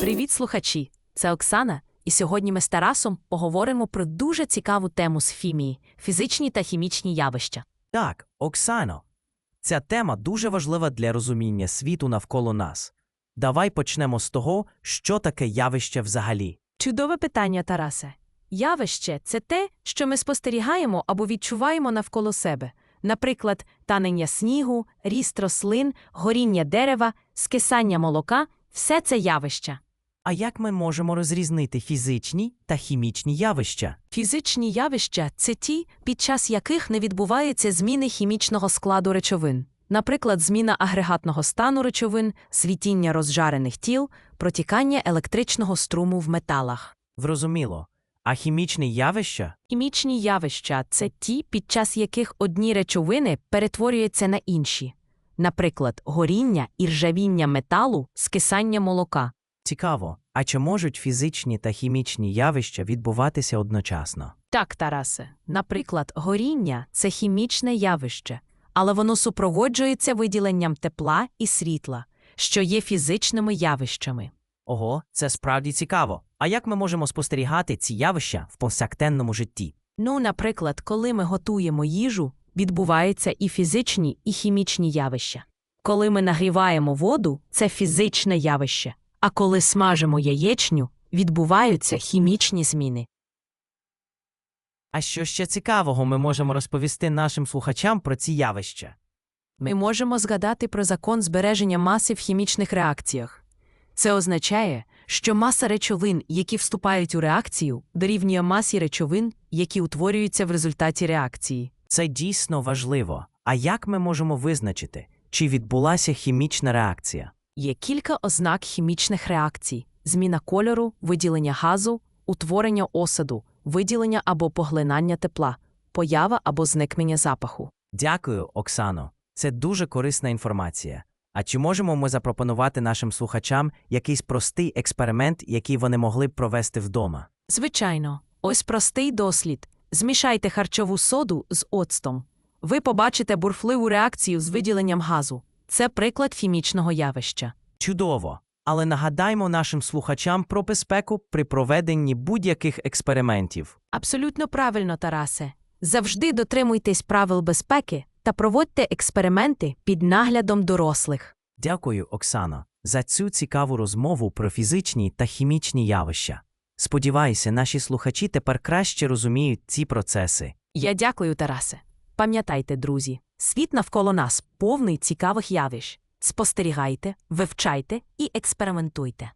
Привіт, слухачі! Це Оксана, і сьогодні ми з Тарасом поговоримо про дуже цікаву тему з хімії фізичні та хімічні явища. Так, Оксано, ця тема дуже важлива для розуміння світу навколо нас. Давай почнемо з того, що таке явище взагалі. Чудове питання, Тарасе. Явище це те, що ми спостерігаємо або відчуваємо навколо себе. Наприклад, танення снігу, ріст рослин, горіння дерева, скисання молока все це явища. А як ми можемо розрізнити фізичні та хімічні явища? Фізичні явища це ті, під час яких не відбуваються зміни хімічного складу речовин. Наприклад, зміна агрегатного стану речовин, світіння розжарених тіл, протікання електричного струму в металах. Зрозуміло. А хімічні явища? Хімічні явища це ті, під час яких одні речовини перетворюються на інші. Наприклад, горіння і ржавіння металу, скисання молока. Цікаво. А чи можуть фізичні та хімічні явища відбуватися одночасно? Так, Тарасе, наприклад, горіння це хімічне явище, але воно супроводжується виділенням тепла і світла, що є фізичними явищами. Ого, це справді цікаво. А як ми можемо спостерігати ці явища в повсякденному житті? Ну, наприклад, коли ми готуємо їжу, відбуваються і фізичні, і хімічні явища. Коли ми нагріваємо воду, це фізичне явище, а коли смажимо яєчню, відбуваються хімічні зміни. А що ще цікавого ми можемо розповісти нашим слухачам про ці явища? Ми можемо згадати про закон збереження маси в хімічних реакціях. Це означає, що маса речовин, які вступають у реакцію, дорівнює масі речовин, які утворюються в результаті реакції. Це дійсно важливо. А як ми можемо визначити, чи відбулася хімічна реакція? Є кілька ознак хімічних реакцій: зміна кольору, виділення газу, утворення осаду, виділення або поглинання тепла, поява або зникнення запаху. Дякую, Оксано. Це дуже корисна інформація. А чи можемо ми запропонувати нашим слухачам якийсь простий експеримент, який вони могли б провести вдома? Звичайно, ось простий дослід: змішайте харчову соду з оцтом. Ви побачите бурхливу реакцію з виділенням газу. Це приклад хімічного явища. Чудово! Але нагадаймо нашим слухачам про безпеку при проведенні будь-яких експериментів. Абсолютно правильно, Тарасе. Завжди дотримуйтесь правил безпеки та проводьте експерименти під наглядом дорослих. Дякую, Оксано, за цю цікаву розмову про фізичні та хімічні явища. Сподіваюся, наші слухачі тепер краще розуміють ці процеси. Я дякую, Тарасе. Пам'ятайте, друзі, світ навколо нас повний цікавих явищ. Спостерігайте, вивчайте і експериментуйте.